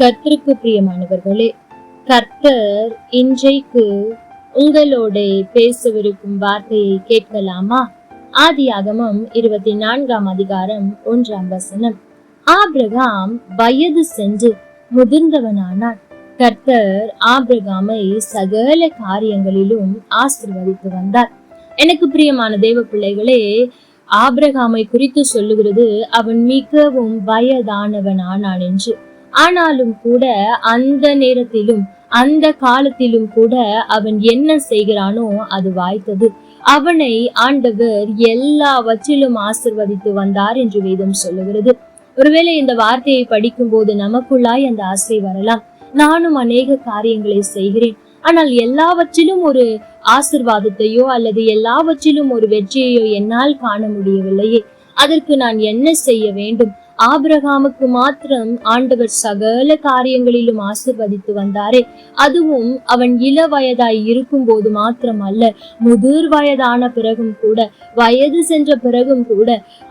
கர்த்தருக்கு பிரியமானவர்களே கர்த்தர் இன்றைக்கு உங்களோட பேசவிருக்கும் வார்த்தையை கேட்கலாமா? ஆதியாகமம் இருபத்தி நான்காம் அதிகாரம் ஒன்றாம் வசனம். ஆபிரகாம் வயது சென்று முதிர்ந்தவனானான். கர்த்தர் ஆபிரகாமை சகல காரியங்களிலும் ஆசிர்வதித்து வந்தார். எனக்கு பிரியமான தேவ பிள்ளைகளே ஆபிரகாமை குறித்து சொல்லுகிறது அவன் மிகவும் வயதானவன் ஆனான் என்று. ஆனாலும் கூட அந்த நேரத்திலும் அந்த காலத்திலும் கூட அவன் என்ன செய்கிறானோ அது வாய்த்தது. அவனை ஆண்டவர் எல்லாவற்றிலும் ஆசிர்வதித்து வந்தார் என்று வேதம் சொல்லுகிறது. ஒருவேளை இந்த வார்த்தையை படிக்கும் போது நமக்குள்ளாய் அந்த ஆசை வரலாம். நானும் அநேக காரியங்களை செய்கிறேன். ஆனால் எல்லாவற்றிலும் ஒரு ஆசிர்வாதத்தையோ அல்லது எல்லாவற்றிலும் ஒரு வெற்றியையோ என்னால் காண முடியவில்லையே. அதற்கு நான் என்ன செய்ய வேண்டும்? ஆபிரகாமுக்கு மாத்திரம் ஆண்டவர் சகல காரியங்களிலும் ஆசிர்வதித்து வந்தாரே. அதுவும் அவன் இள வயதாய் இருக்கும் போது மாத்திரம் அல்ல முதிர் வயதான பிறகும் கூட வயது சென்ற பிறகும் கூட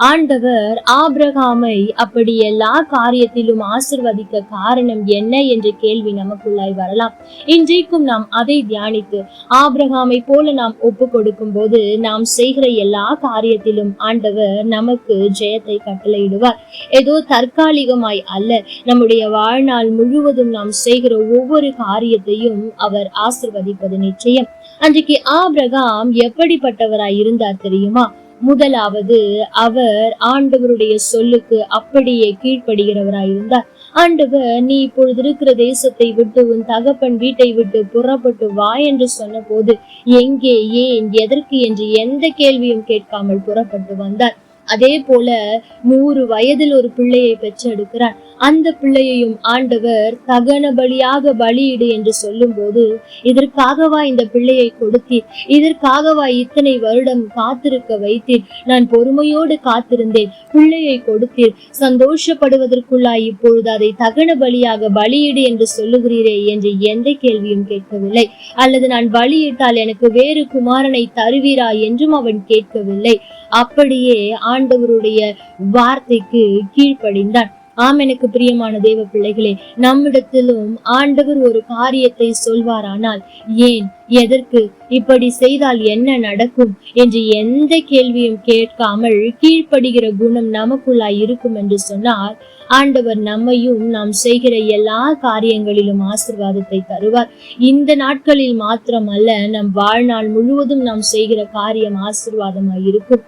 ஆண்டவர் ஆபிரகாமை அப்படி எல்லா காரியத்திலும் ஆசிர்வதிக்க காரணம் என்ன என்ற கேள்வி நமக்குள்ளாய் வரலாம். இன்றைக்கும் நாம் அதை தியானித்து ஆபிரகாமை போல நாம் ஒப்பு கொடுக்கும் போது நாம் செய்கிற எல்லா காரியத்திலும் ஆண்டவர் நமக்கு ஜெயத்தை கட்டளையிடுவார். ஏதோ தற்காலிகமாய் அல்ல. நம்முடைய வாழ்நாள் முழுவதும் நாம் செய்கிற ஒவ்வொரு காரியத்தையும் அவர் ஆசிர்வதிப்பது நிச்சயம். அன்றைக்கு ஆபிரகாம் எப்படிப்பட்டவராய் இருந்தார் தெரியுமா? முதலாவது அவர் ஆண்டவருடைய சொல்லுக்கு அப்படியே கீழ்ப்படுகிறவராய் இருந்தார். ஆண்டவர் நீ இப்பொழுது இருக்கிற தேசத்தை விட்டு உன் தகப்பன் வீட்டை விட்டு புறப்பட்டு வா என்று சொன்ன போது எங்கே ஏன் எதற்கு என்று எந்த கேள்வியும் கேட்காமல் புறப்பட்டு வந்தார். அதே போல நூறு வயதில் ஒரு பிள்ளையை பெற்றெடுக்கிறார் அந்த பிள்ளையையும் ஆண்டவர் தகன பலியாக பலியிடு என்று சொல்லும்போது இதற்காகவா இந்த பிள்ளையை கொடுத்தீர்? இதற்காகவா இத்தனை வருடம் காத்திருக்க வைத்தீர்? நான் பொறுமையோடு காத்திருந்தேன். பிள்ளையை கொடுத்தீர். சந்தோஷப்படுவதற்குள்ளாய் இப்பொழுது அதை தகன பலியாக பலியிடு என்று சொல்லுகிறீரே என்று எந்த கேள்வியும் கேட்கவில்லை. அல்லது நான் பலியிட்டால் எனக்கு வேறு குமாரனை தருவீரா? என்றும் அவன் கேட்கவில்லை. அப்படியே ஆண்டவருடைய வார்த்தைக்கு கீழ்ப்படிந்தான். ஆம் எனக்கு பிரியமான தேவ பிள்ளைகளே நம்மிடத்திலும் ஆண்டவர் ஒரு காரியத்தை சொல்வாரானால் ஏன் எதற்கு இப்படி செய்தால் என்ன நடக்கும் என்று எந்த கேள்வியும் கேட்காமல் கீழ்ப்படுகிற குணம் நமக்குள்ளாய் இருக்கும் என்று சொன்னால் ஆண்டவர் நம்மையும் நாம் செய்கிற எல்லா காரியங்களிலும் ஆசிர்வாதத்தை தருவார். இந்த நாட்களில் மாத்திரம் அல்ல நம் வாழ்நாள் முழுவதும் நாம் செய்கிற காரியம் ஆசிர்வாதமாய் இருக்கும்.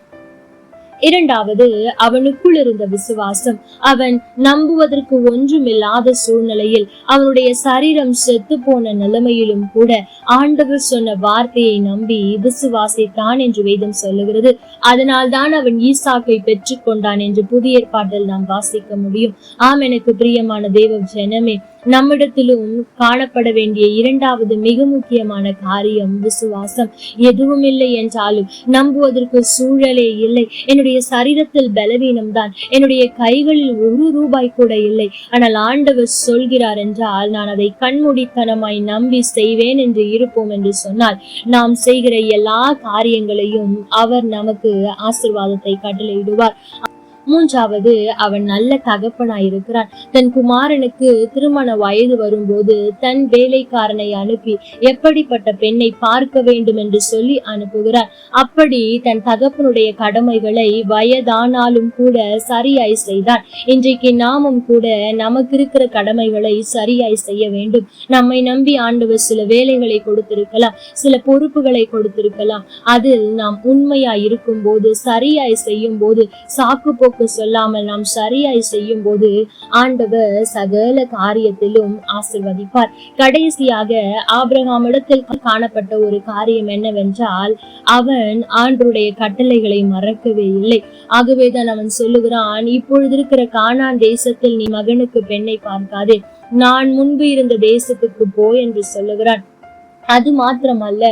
இரண்டாவது அவனுக்குள் இருந்த விசுவாசம். அவன் நம்புவதற்கு ஒன்றுமில்லாத சூழ்நிலையில் அவனுடைய சரீரம் செத்து போன நிலைமையிலும் கூட ஆண்டவர் சொன்ன வார்த்தையை நம்பி விசுவாசித்தான் என்று வேதம் சொல்லுகிறது. அதனால் தான் அவன் ஈசாக்கை பெற்றுக்கொண்டான் என்று புதிய ஏற்பாட்டில் நாம் வாசிக்க முடியும். ஆம் எனக்கு பிரியமான தேவ ஜனமே நம்மிடத்திலும் காணப்பட வேண்டிய இரண்டாவது மிக முக்கியமான காரியம் விசுவாசம். எதுவும் இல்லை என்றாலும் நம்புவதற்கு சூழலே இல்லை. என்னுடைய சரீரத்தில் பலவீனம் தான். என்னுடைய கைகளில் ஒரு ரூபாய் கூட இல்லை. ஆனால் ஆண்டவர் சொல்கிறார் என்றால் நான் அதை கண்மூடித்தனமாய் நம்பி செய்வேன் என்று இருப்போம் என்று சொன்னால் நாம் செய்கிற எல்லா காரியங்களையும் அவர் நமக்கு ஆசிர்வாதத்தை கட்டளையிடுவார். மூன்றாவது அவன் நல்ல தகப்பனாய் இருக்கிறான். தன் குமாரனுக்கு திருமண வயது வரும்போது தன் வேலைக்காரனை அனுப்பி எப்படிப்பட்ட பெண்ணை பார்க்க வேண்டும் என்று சொல்லி அனுப்புகிறார். அப்படி தன் தகப்பனுடைய கடமைகளை வயதானாலும் கூட சரியாய் செய்தான். இன்றைக்கு நாமும் கூட நமக்கு இருக்கிற கடமைகளை சரியாய் செய்ய வேண்டும். நம்மை நம்பி ஆண்டவர் சில வேலைகளை கொடுத்திருக்கலாம் சில பொறுப்புகளை கொடுத்திருக்கலாம். அதில் நாம் உண்மையாய் இருக்கும் போது சரியாய் செய்யும் போது சாக்கு போக்கு சொல்லாமல் நாம் சரியாய் செய்யும் போது ஆண்டவர் சகல காரியத்திலும் ஆசிர்வதிப்பார். கடைசியாக ஆபிரகாம் இடத்தில் காணப்பட்ட ஒரு காரியம் என்னவென்றால் அவன் ஆண்டருடைய கட்டளைகளை மறக்கவே இல்லை. ஆகவேதான் அவன் சொல்லுகிறான் இப்பொழுது இருக்கிற காணான் தேசத்தில் நீ மகனுக்கு பெண்ணை பார்க்காதே. நான் முன்பு இருந்த தேசத்துக்கு போ என்று சொல்லுகிறான். அது மாத்திரமல்ல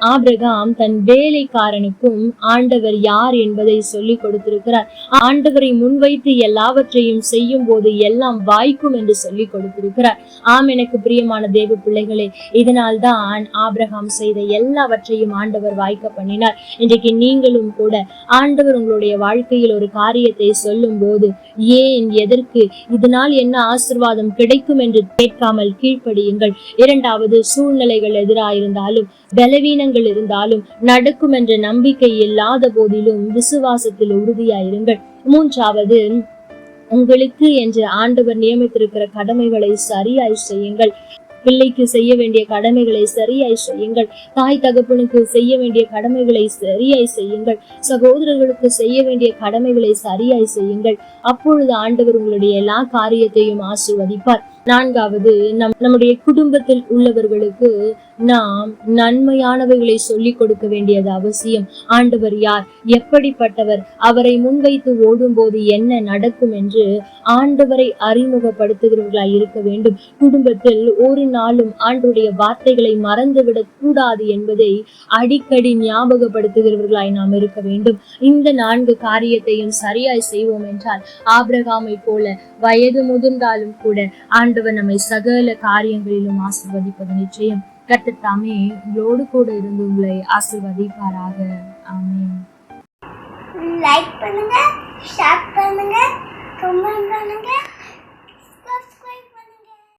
ஆபிரகாம் தன் வேலைக்காரனுக்கும் ஆண்டவர் யார் என்பதை சொல்லி கொடுத்திருக்கிறார். ஆண்டவரை முன்வைத்து எல்லாவற்றையும் செய்யும் போது எல்லாம் வாய்க்கும் என்று சொல்லிக் கொடுத்திருக்கிறார். ஆம் எனக்கு பிரியமான தேவ பிள்ளைகளே இதனால் தான் ஆபிரகாம் செய்த எல்லாவற்றையும் ஆண்டவர் வாய்க்க பண்ணினார். இன்றைக்கு நீங்களும் கூட ஆண்டவர் உங்களுடைய வாழ்க்கையில் ஒரு காரியத்தை சொல்லும் போது ஏன் எதற்கு? இதனால் என்ன ஆசிர்வாதம் கிடைக்கும்? என்று கேட்காமல் கீழ்ப்படியுங்கள். இரண்டாவது சூழ்நிலைகள் எதிராயிருந்தாலும் பலவீனங்கள் இருந்தாலும் நடக்கும் என்ற நம்பிக்கை இல்லாத போதிலும் விசுவாசத்தில் உறுதியாயிருங்கள். மூன்றாவது உங்களுக்கு என்று ஆண்டவர் நியமித்திருக்கிற கடமைகளை சரியாய் செய்யுங்கள். பிள்ளைக்கு செய்ய வேண்டிய கடமைகளை சரியாய் செய்யுங்கள். தாய் தகப்பனுக்கு செய்ய வேண்டிய கடமைகளை சரியாய் செய்யுங்கள். சகோதரர்களுக்கு செய்ய வேண்டிய கடமைகளை சரியாய் செய்யுங்கள். அப்பொழுது ஆண்டவர் உங்களுடைய எல்லா காரியத்தையும் ஆசிர்வதிப்பார். நான்காவது நம் நம்முடைய குடும்பத்தில் உள்ளவர்களுக்கு நாம் நன்மையானவைகளை சொல்லிக் கொடுக்க வேண்டியது அவசியம். ஆண்டவர் யார்? எப்படிப்பட்டவர்? அவரை முன்வைத்து ஓடும்போது என்ன நடக்கும் என்று ஆண்டவரை அறிமுகப்படுத்துகிறவர்களாய் இருக்க வேண்டும். குடும்பத்தில் ஒரு நாளும் ஆண்டுடைய வார்த்தைகளை மறந்துவிடக் கூடாது என்பதை அடிக்கடி ஞாபகப்படுத்துகிறவர்களாய் நாம் இருக்க வேண்டும். இந்த நான்கு காரியத்தையும் சரியாய் செய்வோம் என்றால் ஆபிரகாமை போல வயது முதிர்ந்தாலும் கூட ஆண்டவர் நம்மை சகல காரியங்களிலும் ஆசிர்வதிப்பது நிச்சயம். கர்த்தர் உங்களோடு கூட இருந்து உங்களை ஆசிர்வதிப்பாராக. ஆமென். லைக் பண்ணுங்க ஷேர் பண்ணுங்க கமெண்ட் பண்ணுங்க.